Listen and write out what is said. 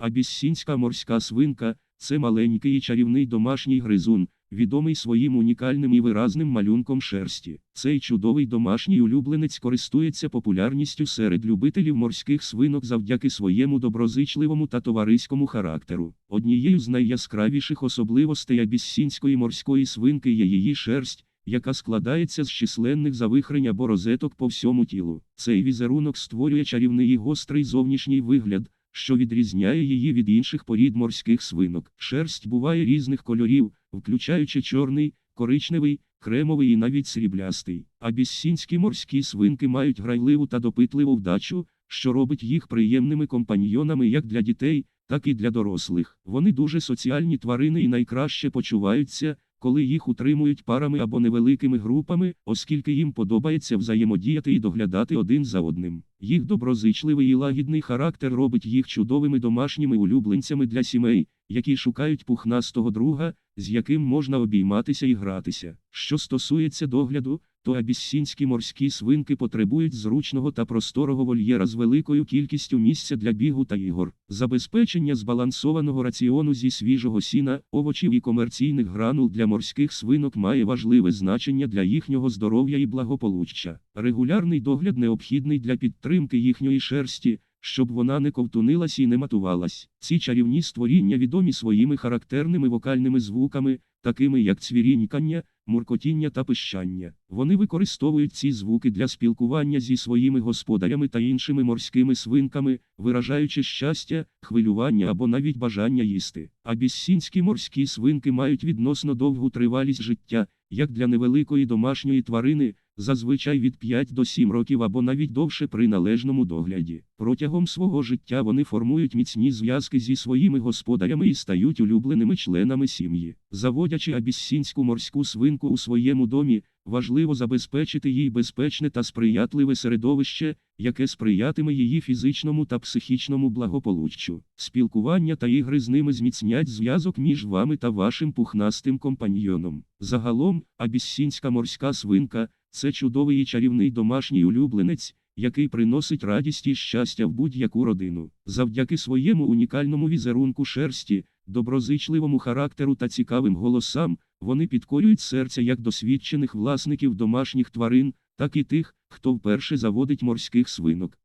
Абіссінська морська свинка це маленький і чарівний домашній гризун, відомий своїм унікальним і виразним малюнком шерсті. Цей чудовий домашній улюбленець користується популярністю серед любителів морських свинок завдяки своєму доброзичливому та товариському характеру. Однією з найяскравіших особливостей абіссінської морської свинки є її шерсть, яка складається з численних завихрень або розеток по всьому тілу. Цей візерунок створює чарівний і гострий зовнішній вигляд, що відрізняє її від інших порід морських свинок. Шерсть буває різних кольорів, включаючи чорний, коричневий, кремовий і навіть сріблястий. Абіссінські морські свинки мають грайливу та допитливу вдачу, що робить їх приємними компаньйонами як для дітей, так і для дорослих. Вони дуже соціальні тварини і найкраще почуваються, коли їх утримують парами або невеликими групами, оскільки їм подобається взаємодіяти і доглядати один за одним. Їх доброзичливий і лагідний характер робить їх чудовими домашніми улюбленцями для сімей, які шукають пухнастого друга, з яким можна обійматися і гратися. Що стосується догляду, то абіссінські морські свинки потребують зручного та просторого вольєра з великою кількістю місця для бігу та ігор. Забезпечення збалансованого раціону зі свіжого сіна, овочів і комерційних гранул для морських свинок має важливе значення для їхнього здоров'я і благополуччя. Регулярний догляд необхідний для підтримки їхньої шерсті, щоб вона не ковтунилась і не матувалась. Ці чарівні створіння відомі своїми характерними вокальними звуками, такими як цвірінькання, муркотіння та пищання. Вони використовують ці звуки для спілкування зі своїми господарями та іншими морськими свинками, виражаючи щастя, хвилювання або навіть бажання їсти. Абіссінські морські свинки мають відносно довгу тривалість життя, як для невеликої домашньої тварини, зазвичай від 5 до 7 років або навіть довше при належному догляді. Протягом свого життя вони формують міцні зв'язки зі своїми господарями і стають улюбленими членами сім'ї. Заводячи абіссінську морську свинку у своєму домі, важливо забезпечити їй безпечне та сприятливе середовище, яке сприятиме її фізичному та психічному благополуччю. Спілкування та ігри з ними зміцнять зв'язок між вами та вашим пухнастим компаньйоном. Загалом, абіссінська морська свинка це чудовий і чарівний домашній улюбленець, який приносить радість і щастя в будь-яку родину. Завдяки своєму унікальному візерунку шерсті, доброзичливому характеру та цікавим голосам, вони підкорюють серця як досвідчених власників домашніх тварин, так і тих, хто вперше заводить морських свинок.